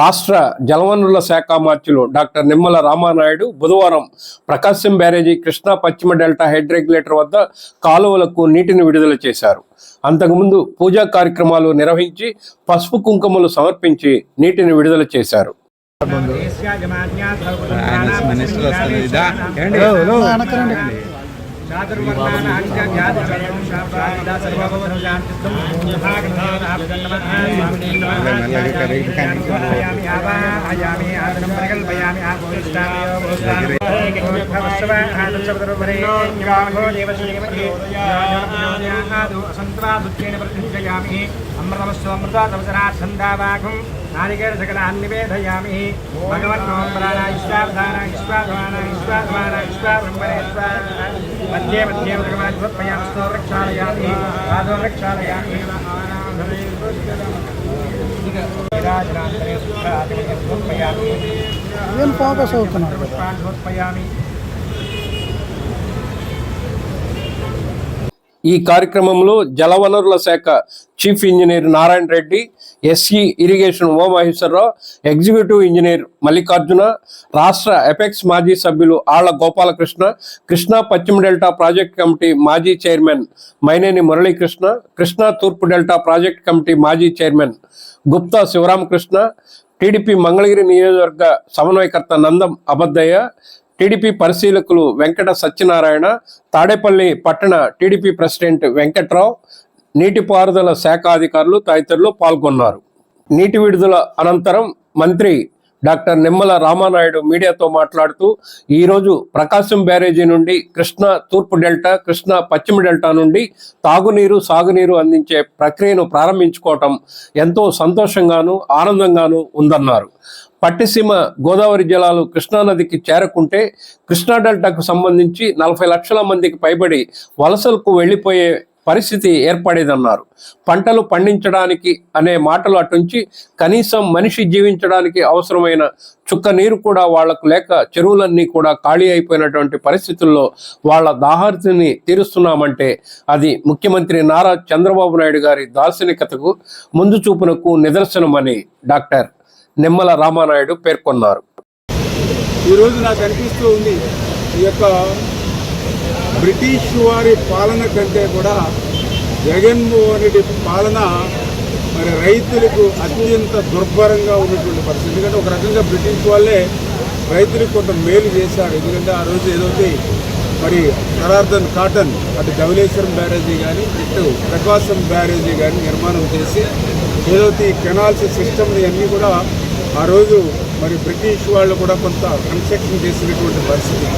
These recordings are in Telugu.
రాష్ట్ర జలవనరుల శాఖ మార్చులు డాక్టర్ నిమ్మల రామానాయుడు బుధవారం ప్రకాశం బ్యారేజీ కృష్ణా పశ్చిమ డెల్టా హెడ్ రెగ్యులేటర్ వద్ద కాలువలకు నీటిని విడుదల చేశారు. అంతకుముందు పూజా కార్యక్రమాలు నిర్వహించి పసుపు కుంకుమలు సమర్పించి నీటిని విడుదల చేశారు. अमृतमस्वमृतावसरासन्दावाघं नारिकेलसकलान्निवेदयामि भगवन्नोम्बराणायुष्वाधानायुष्वाधवानायुष्वाधवानायुष्वाब्रह्मणेश्वरा రక్షాలయామి పాదో రక్షాలయామి రాజరాంతరే సుప్రాతిని సమర్పయామి ఏం ఫోకస్ అవుతున్నారు పుష్పాన్ని ఈ కార్యక్రమంలో జలవనరుల శాఖ chief engineer Narayana Reddy SE irrigation O Maheswara Rao executive engineer Mallikarjuna రాష్ట్ర ఎపెక్స్ మాజీ సభ్యులు ఆళ్ళ గోపాలకృష్ణ కృష్ణా పశ్చిమ డెల్టా ప్రాజెక్ట్ కమిటీ మాజీ చైర్మన్ మైనేని మురళీకృష్ణ కృష్ణా తూర్పు డెల్టా ప్రాజెక్ట్ కమిటీ మాజీ చైర్మన్ గుప్తా శివరామకృష్ణ టీడీపీ మంగళగిరి నియోజకవర్గ సమన్వయకర్త నందం అబద్దయ్య టీడీపీ పరిశీలకులు వెంకట సత్యనారాయణ తాడేపల్లి పట్టణ టీడీపీ ప్రెసిడెంట్ వెంకట్రావు నీటిపారుదల శాఖ అధికారులు తదితరులు పాల్గొన్నారు. నీటి విడుదల అనంతరం మంత్రి డాక్టర్ నిమ్మల రామానాయుడు మీడియాతో మాట్లాడుతూ ఈరోజు ప్రకాశం బ్యారేజీ నుండి కృష్ణా తూర్పు డెల్టా కృష్ణా పశ్చిమ డెల్టా నుండి తాగునీరు సాగునీరు అందించే ప్రక్రియను ప్రారంభించుకోవటం ఎంతో సంతోషంగాను ఆనందంగాను ఉందన్నారు. పట్టిసీమ గోదావరి జలాలు కృష్ణానదికి చేరకుంటే కృష్ణా డెల్టాకు సంబంధించి నలభై లక్షల మందికి పైబడి వలసలకు వెళ్ళిపోయే పరిస్థితి ఏర్పడేదన్నారు. పంటలు పండించడానికి అనే మాటలు అటుంచి కనీసం మనిషి జీవించడానికి అవసరమైన చుక్క నీరు కూడా వాళ్ళకు లేక చెరువులన్నీ కూడా ఖాళీ అయిపోయినటువంటి పరిస్థితుల్లో వాళ్ళ దాహార్తిని తీరుస్తున్నామంటే అది ముఖ్యమంత్రి నారా చంద్రబాబు నాయుడు గారి దార్శనికతకు ముందు చూపునకు నిదర్శనమని డాక్టర్ నిమ్మల రామానాయుడు పేర్కొన్నారు. ఈరోజు నాకు అనిపిస్తూ ఉంది ఈ యొక్క బ్రిటిష్ వారి పాలన కంటే కూడా జగన్మోహన్ రెడ్డి పాలన మరి రైతులకు అత్యంత దుర్భరంగా ఉన్నటువంటి పరిస్థితి. ఎందుకంటే ఒక రకంగా బ్రిటిష్ వాళ్ళే రైతులకు కొంత మేలు చేశారు. ఎందుకంటే ఆ రోజు ఏదైతే మరి సరార్దన్ కాటన్ అటు ధవలేశ్వరం బ్యారేజీ కానీ ఇటు ప్రకాశం బ్యారేజీ కానీ నిర్మాణం చేసి ఏదైతే ఈ కెనాల్స్ సిస్టమ్ని అన్నీ కూడా ఆ రోజు మరి బ్రిటిష్ వాళ్ళు కూడా కొంత కన్స్ట్రక్షన్ చేసినటువంటి పరిస్థితి.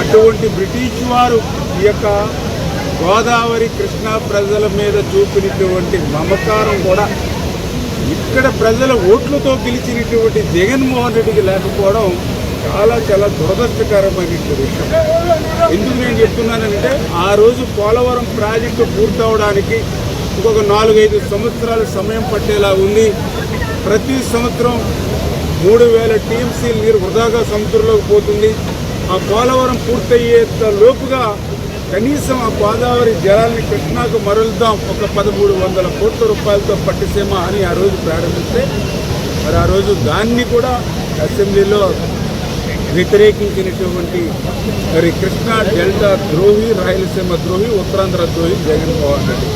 అటువంటి బ్రిటిష్ వారు ఈ యొక్క గోదావరి కృష్ణా ప్రజల మీద చూపినటువంటి మమకారం కూడా ఇక్కడ ప్రజల ఓట్లతో గెలిచినటువంటి జగన్మోహన్ రెడ్డికి లేకపోవడం చాలా చాలా దురదృష్టకరమైనటువంటి విషయం. ఎందుకు నేను చెప్తున్నానంటే ఆ రోజు పోలవరం ప్రాజెక్టు పూర్తవడానికి ఇంకొక నాలుగైదు సంవత్సరాలు సమయం పట్టేలా ఉంది. ప్రతి సంవత్సరం మూడు వేల టీఎంసీ నీరు వృధాగా సముద్రంలోకి పోతుంది. ఆ పోలవరం పూర్తయ్యేంత లోపుగా కనీసం ఆ గోదావరి జలాన్ని కృష్ణాకు మరలుద్దాం ఒక పదమూడు వందల కోట్ల రూపాయలతో పట్టిసీమ అని ఆ రోజు ప్రారంభిస్తే మరి ఆ రోజు దాన్ని కూడా అసెంబ్లీలో వ్యతిరేకించినటువంటి మరి కృష్ణా డెల్టా ద్రోహి రాయలసీమ ద్రోహి ఉత్తరాంధ్ర ద్రోహి జగన్మోహన్ రెడ్డి.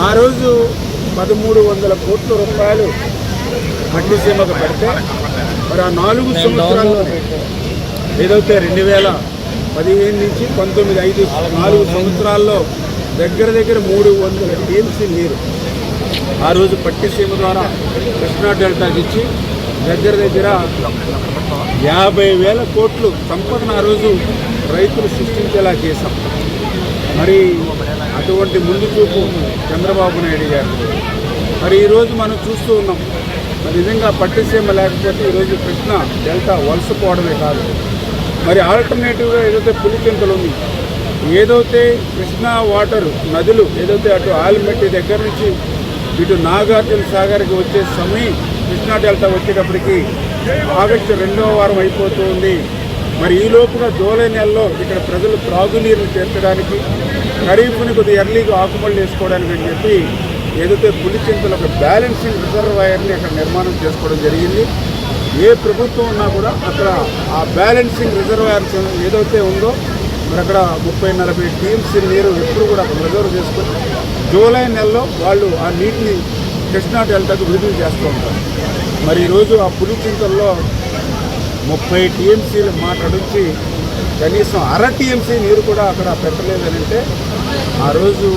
ఆ రోజు పదమూడు వందల కోట్ల రూపాయలు పట్టిసీమకు పెడితే మరి ఆ నాలుగు సంవత్సరాల్లో ఏదైతే రెండు వేల పదిహేను నుంచి పంతొమ్మిది ఐదు నాలుగు సంవత్సరాల్లో దగ్గర దగ్గర మూడు వందల టీఎంసీ నీరు ఆ రోజు పట్టిసీమ ద్వారా కృష్ణా డెల్టాకి ఇచ్చి దగ్గర దగ్గర యాభై వేల కోట్లు సంపదను ఆ రోజు రైతులు సృష్టించేలా చేశాం. మరి అటువంటి ముందు చూపు చంద్రబాబు నాయుడు గారు. మరి ఈరోజు మనం చూస్తూ ఉన్నాం. మరి నిజంగా పట్టిసీమ లేకపోతే ఈరోజు కృష్ణ డెల్టా వలసపోవడమే కాదు. మరి ఆల్టర్నేటివ్గా ఏదైతే పులిచింతలు ఉంది ఏదైతే కృష్ణా వాటర్ నదులు ఏదైతే అటు ఆలిమెట్టి దగ్గర నుంచి ఇటు నాగార్జున సాగర్కి వచ్చే సమయం కృష్ణా డెల్టా వచ్చేటప్పటికి ఆగస్టు రెండవ వారం అయిపోతూ ఉంది మరి ఈ లోపుగా జూలై నెలలో ఇక్కడ ప్రజలు త్రాగునీరు చేర్చడానికి ఖరీఫ్ని కొద్దిగా ఎర్లీగా ఆకుమళ్ళు వేసుకోవడానికి అని చెప్పి ఏదైతే పులిచింతలు ఒక బ్యాలెన్సింగ్ రిజర్వాయర్ని అక్కడ నిర్మాణం చేసుకోవడం జరిగింది. ఏ ప్రభుత్వం ఉన్నా కూడా అక్కడ ఆ బ్యాలెన్సింగ్ రిజర్వాయర్ ఏదైతే ఉందో మరి అక్కడ ముప్పై నలభై టీఎంసీ నీరు ఎప్పుడు కూడా అక్కడ రిజర్వ్ చేసుకుని జూలై నెలలో వాళ్ళు ఆ నీటిని కృష్ణా డెల్టాకు విడుదల చేస్తూ ఉంటారు. మరి ఈరోజు ఆ పులిచింతల్లో ముప్పై టీఎంసీలు మాట్లాడించి కనీసం అర టీఎంసీ నీరు కూడా అక్కడ పెట్టలేదని అంటే ఆ రోజు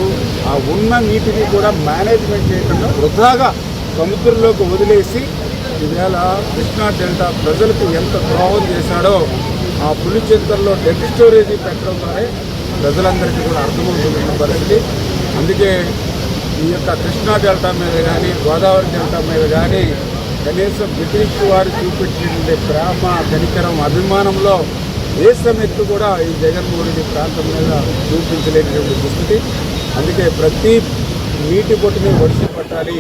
ఆ ఉన్న నీటిని కూడా మేనేజ్మెంట్ చేయకుండా వృధాగా సముద్రంలోకి వదిలేసి ఈవేళ కృష్ణా డెల్టా ప్రజలకు ఎంత ద్రోహం చేశాడో ఆ పులిచింతల్లో డెడ్ స్టోరేజీ పెట్టడం ద్వారా ప్రజలందరికీ కూడా అర్థమవుతున్న పరిస్థితి. అందుకే ఈ యొక్క కృష్ణా డెల్టా మీద కానీ గోదావరి డెల్టా మీద కానీ కనీసం బ్రిటిష్ వారు చూపించినటువంటి ప్రేమ కనికరం అభిమానంలో దేశం ఎత్తు కూడా ఈ జగన్మోహన్ రెడ్డి ప్రాంతం మీద చూపించలేనటువంటి దుస్థితి. అందుకే ప్రతి నీటి బొట్టుని వర్షం పట్టాలి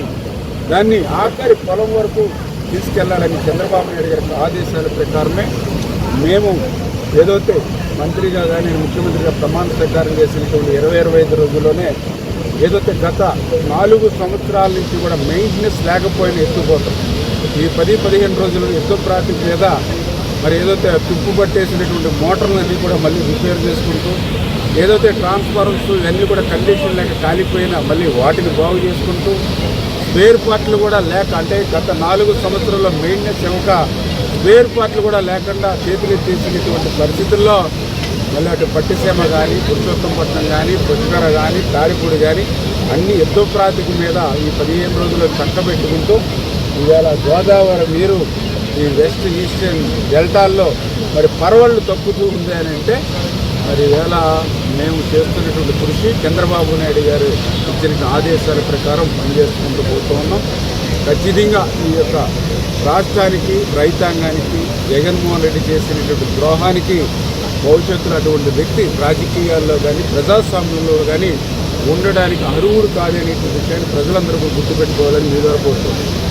దాన్ని ఆఖరి పొలం వరకు తీసుకెళ్ళాలని చంద్రబాబు నాయుడు గారి ఆదేశాల ప్రకారమే మేము ఏదైతే మంత్రిగా కానీ ముఖ్యమంత్రిగా ప్రమాణ స్వీకారం చేసినటువంటి ఇరవై ఇరవై ఐదు రోజుల్లోనే ఏదైతే గత నాలుగు సంవత్సరాల నుంచి కూడా మెయింటెనెన్స్ లేకపోయిన ఎత్తుపోతాం ఈ పది పదిహేను రోజులు ఎత్తు ప్రాతిప మీద మరి ఏదైతే తుప్పు పట్టేసినటువంటి మోటార్లన్నీ కూడా మళ్ళీ రిపేర్ చేసుకుంటూ ఏదైతే ట్రాన్స్ఫార్మర్స్ ఇవన్నీ కూడా కండిషన్ లేక కాలిపోయినా మళ్ళీ వాటిని బాగు చేసుకుంటూ వేరుపాట్లు కూడా లేక అంటే గత నాలుగు సంవత్సరాల్లో మెయింటెనెన్స్ ఇవ్వక వేర్పాట్లు కూడా లేకుండా చేతులు తీసుకునేటువంటి పరిస్థితుల్లో మళ్ళీ అటు పట్టిసీమ కానీ పురుషోత్తంపట్నం కానీ పుష్కర కానీ తాడిపూడి కానీ అన్ని యుద్ధ ప్రాతిక మీద ఈ పదిహేను రోజులు చక్కబెట్టుకుంటూ ఇవాళ గోదావరి నీరు ఈ వెస్ట్ ఈస్టర్న్ డెల్టాల్లో మరి పరవళ్ళు తప్పుతూ ఉంది అని అంటే మరి ఈవేళ మేము చేస్తున్నటువంటి కృషి చంద్రబాబు నాయుడు గారు ఇచ్చిన ఆదేశాల ప్రకారం పనిచేసుకుంటూ పోతూ ఉన్నాం. ఖచ్చితంగా ఈ యొక్క రాష్ట్రానికి రైతాంగానికి జగన్మోహన్ రెడ్డి చేసినటువంటి ద్రోహానికి భవిష్యత్తులో అటువంటి వ్యక్తి రాజకీయాల్లో కానీ ప్రజాస్వామ్యంలో కానీ ఉండడానికి అర్హుడు కాదనేటువంటి విషయాన్ని ప్రజలందరూ గుర్తుపెట్టుకోవాలని మీ ద్వారా కోరుతున్నాను